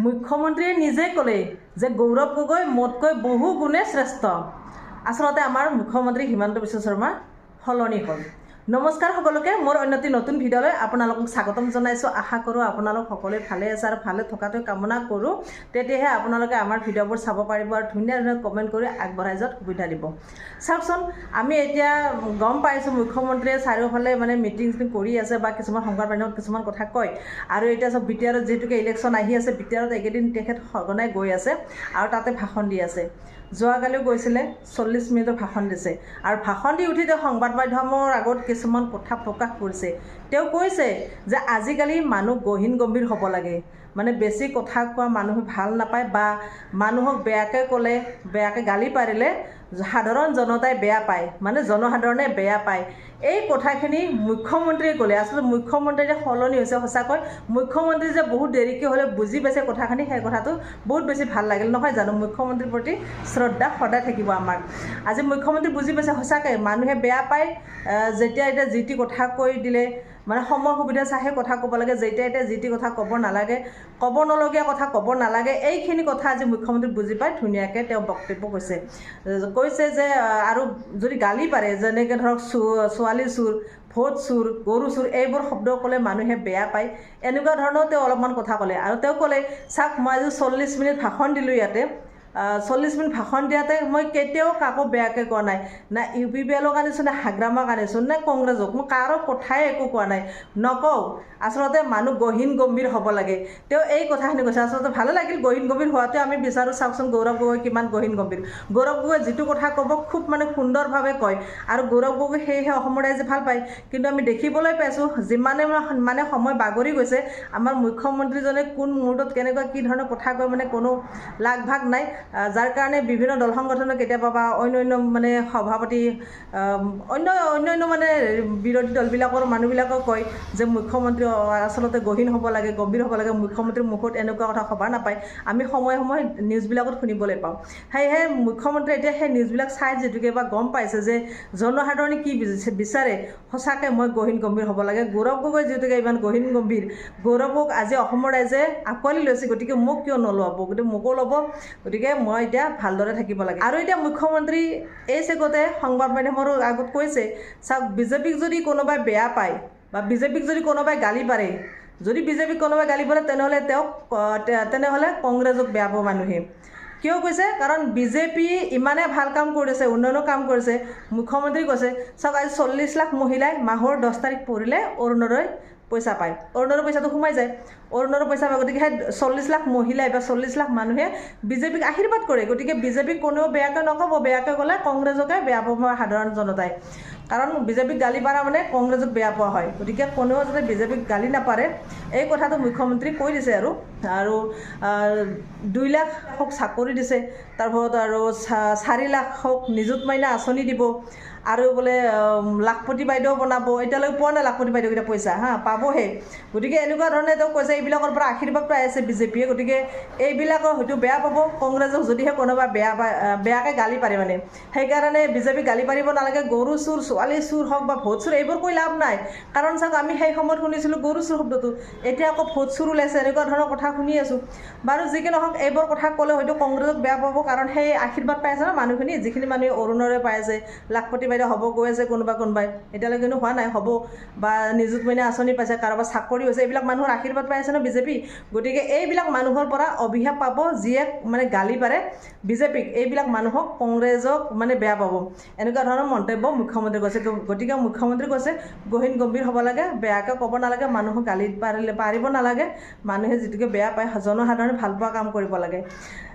মুখ্যমন্ত্ৰীয়ে নিজে ক'লে যে গৌৰৱ গগৈ মোতকৈ বহু গুণে শ্ৰেষ্ঠ। আচলতে আমাৰ মুখ্যমন্ত্ৰী হিমন্ত বিশ্ব শৰ্মা সলনি হ'ল। নমস্কাৰ সকলোকে, মোৰ অন্য এটি নতুন ভিডিঅ'লৈ আপোনালোকক স্বাগতম জনাইছোঁ। আশা কৰোঁ আপোনালোক সকলোৱে ভালে আছে আৰু ভালে থকাটো কামনা কৰোঁ। তেতিয়াহে আপোনালোকে আমাৰ ভিডিঅ'বোৰ চাব পাৰিব আৰু ধুনীয়া ধুনীয়া কমেণ্ট কৰি আগবঢ়াই যোৱাত সুবিধা দিব। চাওকচোন, আমি এতিয়া গম পাইছোঁ মুখ্যমন্ত্ৰীয়ে চাৰিওফালে মানে মিটিং চিটিং কৰি আছে বা কিছুমান সংবাদ মাধ্যমত কিছুমান কথা কয়। আৰু এতিয়া চব বি টি আৰত যিহেতুকে ইলেকশ্যন আহি আছে বি টি আৰত এইকেইদিন তেখেত সঘনাই গৈ আছে আৰু তাতে ভাষণ দি আছে। যোৱাকালিও গৈছিলে চল্লিছ মিনিটৰ ভাষণ দিছে। আৰু ভাষণ দি উঠি তেওঁ সংবাদ মাধ্যমৰ আগত কিছুমান কথা প্ৰকাশ কৰিছে। তেওঁ কৈছে যে আজিকালি মানুহ গহীন গম্ভীৰ হ'ব লাগে। মানে বেছি কথা কোৱা মানুহে ভাল নাপায় বা মানুহক বেয়াকৈ ক'লে বেয়াকৈ গালি পাৰিলে সাধাৰণ জনতাই বেয়া পায় মানে জনসাধাৰণে বেয়া পায়। এই কথাখিনি মুখ্যমন্ত্ৰীয়ে ক'লে। আচলতে মুখ্যমন্ত্ৰী যে সলনি হৈছে সঁচাকৈ মুখ্যমন্ত্ৰী যে বহুত দেৰিকৈ হ'লে বুজি পাইছে কথাখিনি সেই কথাটো বহুত বেছি ভাল লাগিল। নহয় জানো? মুখ্যমন্ত্ৰীৰ প্ৰতি শ্ৰদ্ধা সদায় থাকিব আমাৰ আজি মুখ্যমন্ত্ৰী বুজি পাইছে সঁচাকৈ মানুহে বেয়া পায় যেতিয়া এতিয়া যি টি কথা কৈ দিলে মানে সময় সুবিধা চাইহে কথা ক'ব লাগে যেতিয়া এতিয়া যি টি কথা ক'ব নালাগে ক'ব নলগীয়া কথা ক'ব নালাগে। এইখিনি কথা আজি মুখ্যমন্ত্ৰী বুজি পাই ধুনীয়াকৈ তেওঁ বক্তব্য কৈছে। কৈছে যে আৰু যদি গালি পাৰে যেনেকৈ ধৰক ছোৱালী চোৰ ভোট চোৰ গৰু চোৰ এইবোৰ শব্দ ক'লে মানুহে বেয়া পায়। এনেকুৱা ধৰণৰ তেওঁ অলপমান কথা ক'লে। আৰু তেওঁ ক'লে চাওক মই আজি চল্লিছ মিনিট ভাষণ দিলোঁ ইয়াতে। চল্লিছ মিনিট ভাষণ দিয়াতে মই কেতিয়াও কাকো বেয়াকৈ কোৱা নাই। না ইউ পি পি এলক আনিছোঁ নে হাগ্ৰামাক আনিছোঁ নে কংগ্ৰেছক মই কাৰো কথাই একো কোৱা নাই। নকওঁ। আচলতে মানুহ গহীন গম্ভীৰ হ'ব লাগে। তেওঁ এই কথাখিনি কৈছে। আচলতে ভালে লাগিল গহীন গম্ভীৰ হোৱাটোৱে আমি বিচাৰোঁ চাওকচোন গৌৰৱ গগৈ কিমান গহীন গম্ভীৰ। গৌৰৱ গগৈ যিটো কথা ক'ব খুব মানে সুন্দৰভাৱে কয়। আৰু গৌৰৱ গগৈ সেয়েহে অসমৰ ৰাইজে ভাল পায়। কিন্তু আমি দেখিবলৈ পাইছোঁ যিমানে মানে সময় বাগৰি গৈছে আমাৰ মুখ্যমন্ত্ৰীজনে কোন মুহূৰ্তত কেনেকুৱা কি ধৰণৰ কথা কয় মানে কোনো লাগ ভাগ নাই। যাৰ কাৰণে বিভিন্ন দল সংগঠনে কেতিয়াবা বা অন্য অন্য মানে সভাপতি অন্য অন্য অন্য মানে বিৰোধী দলবিলাকৰ মানুহবিলাকক কয় যে মুখ্যমন্ত্ৰী আচলতে গহীন হ'ব লাগে গম্ভীৰ হ'ব লাগে মুখ্যমন্ত্ৰীৰ মুখত এনেকুৱা কথা সভা নাপায়। আমি সময়ে সময়ে নিউজবিলাকত শুনিবলৈ পাওঁ। সেয়েহে মুখ্যমন্ত্ৰীয়ে এতিয়া সেই নিউজবিলাক চাই যিহেতুকে বা গম পাইছে যে জনসাধাৰণে কি বিচা- বিচাৰে সঁচাকৈ মই গহীন গম্ভীৰ হ'ব লাগে। গৌৰৱ গগৈ যিহেতুকে ইমান গহীন গম্ভীৰ গৌৰৱক আজি অসমৰ ৰাইজে আঁকোৱালি লৈছে গতিকে মোক কিয় নল'ব? গতিকে মোকো ল'ব। গতিকে মই এতিয়া ভালদৰে থাকিব লাগে। আৰু এতিয়া মুখ্যমন্ত্ৰী এই চেগতে সংবাদ মাধ্যমৰ আগত কৈছে চাওক বিজেপিক যদি কোনোবাই বেয়া পায় বা বিজেপিক যদি কোনোবাই গালি পাৰে যদি বিজেপিক কোনোবাই গালি পাৰে তেনেহ'লে তেওঁক তেনেহ'লে কংগ্ৰেছক বেয়া পাব মানুহে। কিয় কৈছে? কাৰণ বিজেপি ইমানে ভাল কাম কৰিছে উন্নয়নৰ কাম কৰিছে। মুখ্যমন্ত্ৰী কৈছে চাওক আজি চল্লিছ লাখ মহিলাই মাহৰ দহ তাৰিখ পৰিলে অৰুণোদয় পইচা পায়। অৰুণোদয় পইচাটো সোমাই যায়। অৰুণোদয় পইচা পায়। গতিকে সেই চল্লিছ লাখ মহিলাই বা চল্লিছ লাখ মানুহে বিজেপিক আশীৰ্বাদ কৰে। গতিকে বিজেপিক কোনেও বেয়াকৈ নক'ব। বেয়াকৈ ক'লে কংগ্ৰেছকে বেয়া পাব সাধাৰণ জনতাই। কাৰণ বিজেপিক গালি পাৰা মানে কংগ্ৰেছক বেয়া পোৱা হয়। গতিকে কোনেও যাতে বিজেপিক গালি নাপাৰে এই কথাটো মুখ্যমন্ত্ৰী কৈ দিছে আৰু। আৰু দুই লাখক চাকৰি দিছে। তাৰপিছত আৰু চাৰি লাখক নিযুত মাইনা আঁচনি দিব। আৰু বোলে লাখপতি বাইদেউ বনাব। এতিয়ালৈকে পোৱা নাই লাখপতি বাইদেউকেইটা পইচা হা পাবহে। গতিকে এনেকুৱা ধৰণে তেওঁ কৈছে এইবিলাকৰ পৰা আশীৰ্বাদ পাই আছে বিজেপিয়ে। গতিকে এইবিলাকৰ হয়তো বেয়া পাব। কংগ্ৰেছক যদিহে কোনোবা বেয়া পায় বেয়াকৈ গালি পাৰে মানে। সেইকাৰণে বিজেপিক গালি পাৰিব নালাগে। গৰু চোৰ ছোৱালী চোৰ হওক বা ভোট চোৰ এইবোৰ কৈ লাভ নাই। কাৰণ চাওক আমি সেই সময়ত শুনিছিলোঁ গৰু চোৰ শব্দটো। এতিয়া আকৌ ভোট চোৰ ওলাইছে। এনেকুৱা ধৰণৰ কথা শুনি আছোঁ। বাৰু যি কি নহওক এইবোৰ কথা ক'লে হয়তো কংগ্ৰেছক বেয়া পাব। কাৰণ সেই আশীৰ্বাদ পাই আছে ন মানুহখিনি যিখিনি মানুহে অৰুণৰে পাই আছে লাখপতি বাইদেউ হ'ব গৈ আছে কোনোবা কোনোবাই। এতিয়ালৈকে কিন্তু হোৱা নাই হ'ব। বা নিযুত মইনা আঁচনি পাইছে কাৰোবাৰ চাকৰি হৈছে এইবিলাক মানুহৰ আশীৰ্বাদ পাই আছে ন বিজেপি? গতিকে এইবিলাক মানুহৰ পৰা অভিশাপ পাব যিয়ে মানে গালি পাৰে বিজেপিক। এইবিলাক মানুহক কংগ্ৰেছক মানে বেয়া পাব। এনেকুৱা ধৰণৰ মন্তব্য মুখ্যমন্ত্ৰীয়ে কৈছে গতিকে মুখ্যমন্ত্ৰী কৈছে গহীন গম্ভীৰ হ'ব লাগে বেয়াকৈ ক'ব নালাগে মানুহক গালি পাৰিলে পাৰিব নালাগে। মানুহে যিটোকে বেয়া পায় জনসাধাৰণে ভাল পোৱা কাম কৰিব লাগে।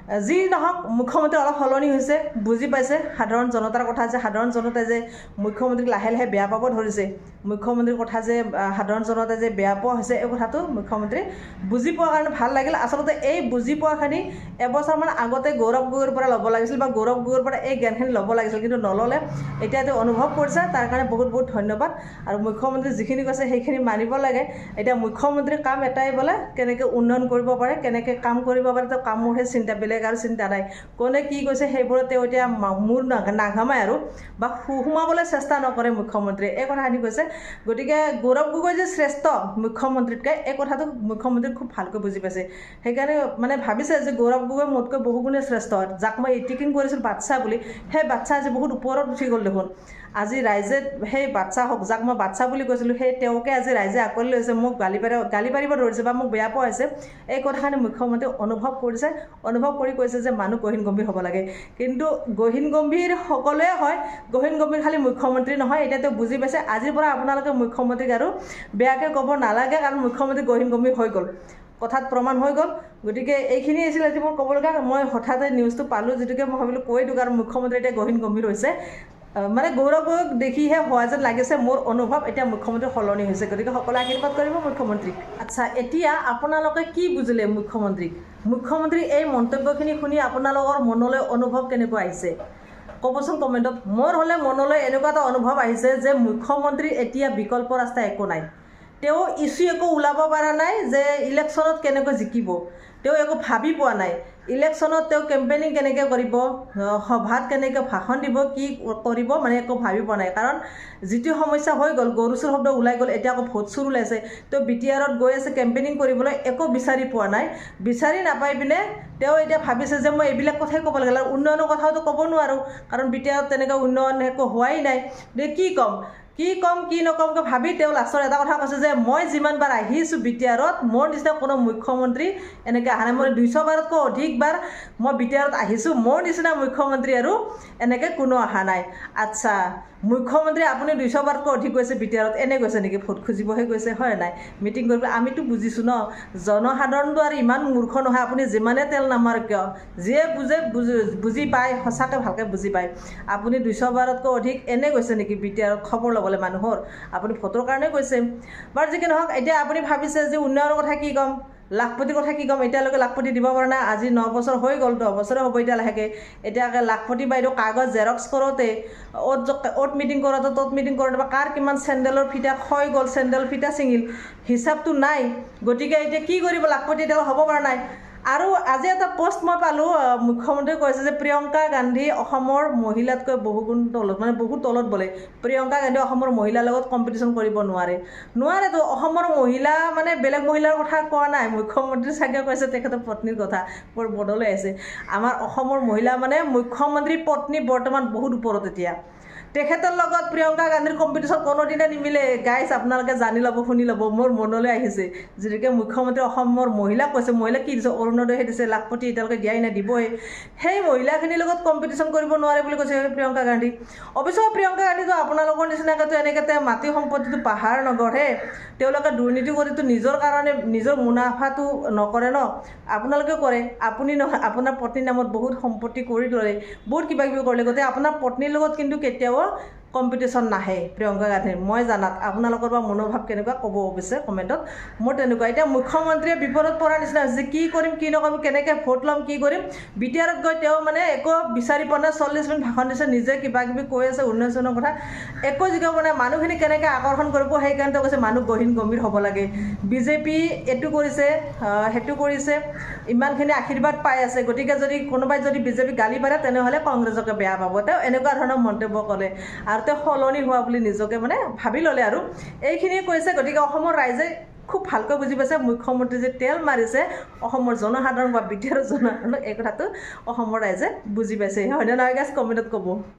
যি নহওক মুখ্যমন্ত্ৰী অলপ সলনি হৈছে বুজি পাইছে সাধাৰণ জনতাৰ কথা যে সাধাৰণ জনতাই যে মুখ্যমন্ত্ৰীক লাহে লাহে বেয়া পাব ধৰিছে মুখ্যমন্ত্ৰীৰ কথা যে সাধাৰণ জনতাই যে বেয়া পোৱা হৈছে এই কথাটো মুখ্যমন্ত্ৰী বুজি পোৱাৰ কাৰণে ভাল লাগিল। আচলতে এই বুজি পোৱাখিনি এবছৰমান আগতে গৌৰৱ গগৈৰ পৰা ল'ব লাগিছিল বা গৌৰৱ গগৈৰ পৰা এই জ্ঞানখিনি ল'ব লাগিছিল কিন্তু নল'লে এতিয়া তেওঁ অনুভৱ কৰিছে তাৰ কাৰণে বহুত বহুত ধন্যবাদ। আৰু মুখ্যমন্ত্ৰী যিখিনি কৈছে সেইখিনি মানিব লাগে। এতিয়া মুখ্যমন্ত্ৰীৰ কাম এটাই বোলে কেনেকৈ উন্নয়ন কৰিব পাৰে কেনেকৈ কাম কৰিব পাৰে তেওঁ কামৰহে চিন্তা বেলেগ। আৰু চিন্তা নাই। কোনে কি কৈছে সেইবোৰত তেওঁ এতিয়া মূৰ নাঘ- নাঘামায় আৰু। বা সোমাবলৈ চেষ্টা নকৰে মুখ্যমন্ত্ৰীয়ে। এই কথাখিনি কৈছে। গতিকে গৌৰৱ গগৈ যে শ্ৰেষ্ঠ মুখ্যমন্ত্ৰীতকৈ এই কথাটো মুখ্যমন্ত্ৰীয়ে খুব ভালকৈ বুজি পাইছে। সেইকাৰণে মানে ভাবিছে যে গৌৰৱ গগৈ মোতকৈ বহু গুণে শ্ৰেষ্ঠ। যাক মই এটিকিং কৰিছিলোঁ বাচ্চা বুলি সেই বাচ্চা আজি বহুত ওপৰত উঠি গ'ল দেখোন। আজি ৰাইজে সেই বাচ্চা হওক যাক মই বাচ্চা বুলি কৈছিলোঁ সেই তেওঁকে আজি ৰাইজে আঁকোৱালি লৈছে মোক গালি পাৰি গালি পাৰিব ধৰিছে বা মোক বেয়া পোৱা হৈছে এই কথাখিনি মুখ্যমন্ত্ৰীয়ে অনুভৱ কৰিছে অনুভৱ কৰি কৈছে যে মানুহ গহীন গম্ভীৰ হ'ব লাগে। কিন্তু গহীন গম্ভীৰ সকলোৱে হয় গহীন গম্ভীৰ খালী মুখ্যমন্ত্ৰী নহয় এতিয়া তেওঁ বুজি পাইছে আজিৰ পৰা আপোনালোকে মুখ্যমন্ত্ৰীক আৰু বেয়াকৈ ক'ব নালাগে কাৰণ মুখ্যমন্ত্ৰী গহীন গম্ভীৰ হৈ গ'ল। কথাত প্ৰমাণ হৈ গ'ল গতিকে এইখিনি আছিল আজি মোৰ ক'বলগা মই হঠাতে নিউজটো পালোঁ যিটোকে মই ভাবিলোঁ কৈ দিওঁ কাৰণ মুখ্যমন্ত্ৰী এতিয়া গহীন গম্ভীৰ হৈছে। মানে গৌৰৱ গগৈক দেখিহে হোৱা যেন লাগিছে মোৰ অনুভৱ। এতিয়া মুখ্যমন্ত্ৰী সলনি হৈছে। গতিকে সকলোৱে আশীৰ্বাদ কৰিব মুখ্যমন্ত্ৰীক। আচ্ছা এতিয়া আপোনালোকে কি বুজিলে মুখ্যমন্ত্ৰীক? মুখ্যমন্ত্ৰীৰ এই মন্তব্যখিনি শুনি আপোনালোকৰ মনলৈ অনুভৱ কেনেকুৱা আহিছে? ক'বচোন কমেণ্টত। মোৰ হ'লে মনলৈ এনেকুৱা এটা অনুভৱ আহিছে যে মুখ্যমন্ত্ৰীৰ এতিয়া বিকল্প ৰাস্তা একো নাই। তেওঁ ইছ্যু একো ওলাব পৰা নাই যে ইলেকশ্যনত কেনেকৈ জিকিব। তেওঁ একো ভাবি পোৱা নাই। ইলেকশ্যনত তেওঁ কেম্পেইনিং কেনেকৈ কৰিব সভাত কেনেকৈ ভাষণ দিব কি কৰিব মানে একো ভাবি পোৱা নাই। কাৰণ যিটো সমস্যা হৈ গ'ল গৰু চুৰ শব্দ ওলাই গ'ল এতিয়া আকৌ ভোট চুৰ ওলাইছে। তেওঁ বি টি আৰত গৈ আছে কেম্পেইনিং কৰিবলৈ একো বিচাৰি পোৱা নাই। বিচাৰি নাপাই পিনে তেওঁ এতিয়া ভাবিছে যে মই এইবিলাক কথাই ক'ব লাগে। আৰু উন্নয়নৰ কথাওতো ক'ব নোৱাৰোঁ। কাৰণ বি টি আৰত তেনেকৈ উন্নয়ন একো হোৱাই নাই। গতিকে কি ক'ম? কি ক'ম কি নকমকৈ ভাবি তেওঁ লাষ্টৰ এটা কথা কৈছে যে মই যিমানবাৰ আহিছোঁ বি টি আৰত মোৰ নিচিনা কোনো মুখ্যমন্ত্ৰী এনেকৈ অহা নাই। মই দুইশ বাৰতকৈ অধিকবাৰ মই বি টি আৰত আহিছোঁ মোৰ নিচিনা মুখ্যমন্ত্ৰী আৰু এনেকৈ কোনো অহা নাই। আচ্ছা মুখ্যমন্ত্ৰী আপুনি দুইশ বাৰতকৈ অধিক গৈছে বি টি আৰত এনে গৈছে নেকি? ভোট খুজিবহে গৈছে হয় নাই? মিটিং কৰিব আমিতো বুজিছোঁ ন? জনসাধাৰণটো আৰু ইমান মূৰ্খ নহয় আপুনি যিমানে তেল নামাৰক কিয়? যিয়ে বুজে বুজি বুজি পায় সঁচাকৈ ভালকৈ বুজি পায়। আপুনি দুইশ বাৰতকৈ অধিক এনে গৈছে নেকি বি টি আৰত খবৰ ল'বলৈ মানুহৰ। আপুনি ভোটৰ কাৰণে গৈছে বাৰু যি কি নহওক এতিয়া আপুনি ভাবিছে যে উন্নয়নৰ কথা কি ক'ম? লাখপতিৰ কথা কি ক'ম? এতিয়ালৈকে লাখপতি দিব পৰা নাই আজি ন বছৰ হৈ গ'ল দহ বছৰে হ'ব এতিয়া লাহেকৈ। এতিয়াকে লাখপতি বাইদেউ কাগজ জেৰক্স কৰোঁতে অ'ত অ'ত মিটিং কৰোঁতে ত'ত মিটিং কৰোঁতে বা কাৰ কিমান চেণ্ডেলৰ ফিটা ক্ষয় গ'ল চেণ্ডেল ফিটা ছিঙিল। হিচাপটো নাই। গতিকে এতিয়া কি কৰিব? লাখপতি এতিয়ালৈ হ'ব পৰা নাই। আৰু আজি এটা পোষ্ট মই পালোঁ মুখ্যমন্ত্ৰীয়ে কৈছে যে প্ৰিয়ংকা গান্ধী অসমৰ মহিলাতকৈ বহু গুণ তলত মানে বহুত তলত বোলে। প্ৰিয়ংকা গান্ধী অসমৰ মহিলাৰ লগত কম্পিটিশ্যন কৰিব নোৱাৰে। নোৱাৰেতো অসমৰ মহিলা মানে বেলেগ মহিলাৰ কথা কোৱা নাই। মুখ্যমন্ত্ৰী চাগে কৈছে তেখেতৰ পত্নীৰ কথা বৰ বদলৈ আছে। আমাৰ অসমৰ মহিলা মানে মুখ্যমন্ত্ৰী পত্নী বৰ্তমান বহুত ওপৰত এতিয়া। তেখেতৰ লগত প্ৰিয়ংকা গান্ধীৰ কম্পিটিশ্যন কোনোদিনে নিমিলে। গাইজ আপোনালোকে জানি ল'ব শুনি ল'ব মোৰ মনলৈ আহিছে। যিটোকে মুখ্যমন্ত্ৰী অসমৰ মহিলাক কৈছে মহিলাক কি দিছে? অৰুণোদয়হে দিছে লাখপতি এতিয়ালৈকে দিয়াই নাই দিবই। সেই মহিলাখিনিৰ লগত কম্পিটিশ্যন কৰিব নোৱাৰে বুলি কৈছে প্ৰিয়ংকা গান্ধী। অৱশ্যে প্ৰিয়ংকা গান্ধীটো আপোনালোকৰ নিচিনাকৈতো এনেকৈ মাটি সম্পত্তিটো পাহাৰ নগঢ়ে তেওঁলোকে দুৰ্নীতি কৰিতো নিজৰ কাৰণে নিজৰ মুনাফাটো নকৰে ন। আপোনালোকে কৰে আপুনি নহয় আপোনাৰ পত্নীৰ নামত বহুত সম্পত্তি কৰি ল'লে বহুত কিবা কিবি কৰিলে। গতিকে আপোনাৰ পত্নীৰ লগত কিন্তু কেতিয়াও pessoa কম্পিটিশ্যন নাহে প্ৰিয়ংকা গান্ধীৰ। মই জানাত আপোনালোকৰ বা মনোভাৱ কেনেকুৱা ক'ব অৱশ্যে কমেণ্টত। মোৰ তেনেকুৱা। এতিয়া মুখ্যমন্ত্ৰীয়ে বিপদত পৰাৰ নিচিনা হৈছে কি কৰিম কি নকৰিম কেনেকৈ ভোট ল'ম কি কৰিম। বি টি আৰত গৈ তেওঁ মানে একো বিচাৰি পোৱা নাই চল্লিছ মিনিট ভাষণ দিছে নিজে কিবা কিবি কৈ আছে উন্নয়ন চন্নয়নৰ কথা। একো জিকাব নাই মানুহখিনি কেনেকৈ আকৰ্ষণ কৰিব সেইকাৰণে তেওঁ কৈছে মানুহ গহীন গম্ভীৰ হ'ব লাগে। বিজেপি এইটো কৰিছে সেইটো কৰিছে ইমানখিনি আশীৰ্বাদ পাই আছে। গতিকে যদি কোনোবাই যদি বিজেপি গালি পাৰে তেনেহ'লে কংগ্ৰেছকে বেয়া পাব। তেওঁ এনেকুৱা ধৰণৰ মন্তব্য ক'লে। আৰু তেওঁ সলনি হোৱা বুলি নিজকে মানে ভাবি ল'লে আৰু। এইখিনিয়ে কৈছে গতিকে অসমৰ ৰাইজে খুব ভালকৈ বুজি পাইছে মুখ্যমন্ত্ৰী যে তেল মাৰিছে অসমৰ জনসাধাৰণ বা বি টি আৰৰ জনসাধাৰণক এই কথাটো অসমৰ ৰাইজে বুজি পাইছে হয়নে নহয় গাছ কমেণ্টত ক'ব।